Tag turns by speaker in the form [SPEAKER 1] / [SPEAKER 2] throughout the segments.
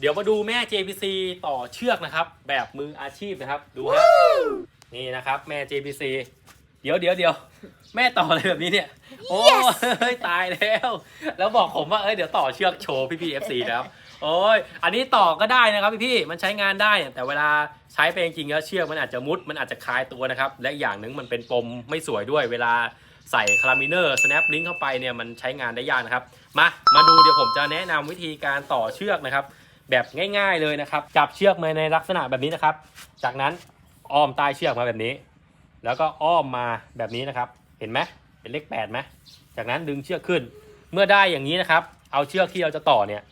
[SPEAKER 1] เดี๋ยวมาดูแม่ JPC ต่อเชือกนะครับ แบบมืออาชีพนะครับ ดูฮะนี่นะครับ แม่ JPC เดี๋ยวเดี๋ยวเดี๋ยวแม่ต่ออะไรแบบนี้เนี่ย โอ้ยตายแล้ว แล้วบอกผมว่าเอ้ยเดี๋ยวต่อเชือกโชว์พี่พีเอฟซีนะครับ โอ้ยอันนี้ต่อก็ได้นะครับพี่พี่ๆมันใช้งานได้เนี่ยแต่เวลาใช้ไปจริงๆแล้วเชือกมันอาจจะมุดมันอาจจะคลายตัวนะครับ และอีกอย่างหนึ่งมันเป็นปมไม่สวยด้วยเวลาใส่คารามิเนอร์ snap link เข้าไปเนี่ยมันใช้งานได้ยากนะครับ มามาดูเดี๋ยวผมจะแนะนำวิธีการต่อเชือกนะครับ แบบง่าย ๆเลยนะครับ จับเชือกมาในลักษณะแบบนี้นะครับ จากนั้นอ้อมใต้เชือกมาแบบนี้ แล้วก็อ้อมมาแบบนี้นะครับ เห็นไหมเป็นเลขแปดไหมจากนั้นดึงเชือกขึ้น เมื่อได้อย่างนี้นะครับ เอาเชือกที่เราจะต่อเนี่ย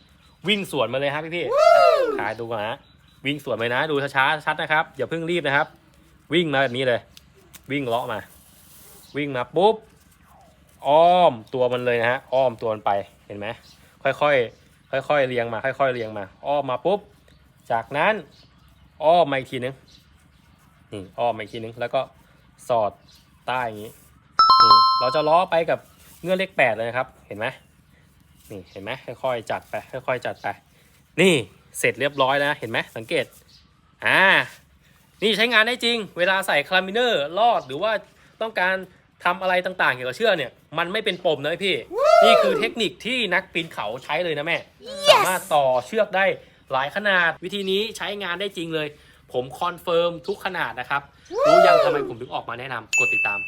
[SPEAKER 1] วิ่งสวนมาเลยฮะพี่พี่ๆขายดูก่อนนะวิ่งสวนไปนะ ดูช้าๆชัดนะครับอย่าเพิ่งรีบนะครับ วิ่งมาแบบนี้เลย วิ่งเลาะมา วิ่งมาปุ๊บอ้อมตัวมันเลยนะฮะอ้อมตัวมันไปเห็นไหมค่อยๆ ค่อยๆเรียงมา ค่อยๆเรียงมา อ้อมมาปุ๊บ จากนั้นอ้อมมาอีกทีนึง นี่อ้อมมาอีกทีนึง แล้วก็สอดใต้อย่างนี้ นี่ เราจะล้อไปกับเงื่อนเลขแปดเลยนะครับ เห็นไหมนี่ เห็นไหมค่อยๆจัดไป ค่อยๆจัดไป นี่เสร็จเรียบร้อยแล้วนะ เห็นไหมสังเกต อ่า นี่ใช้งานได้จริง เวลาใส่คลามิเนอร์ลอดหรือว่าต้องการทำอะไรต่างๆเกี่ยวกับเชือกเนี่ย มันไม่เป็นปมนะพี่ นี่คือเทคนิคที่นักปีนเขาใช้เลยนะแม่สามารถต่อเชือกได้หลายขนาด วิธีนี้ใช้งานได้จริงเลย ผมคอนเฟิร์มทุกขนาดนะครับ รู้ยังทำไมผมถึงออกมาแนะนำกดติดตาม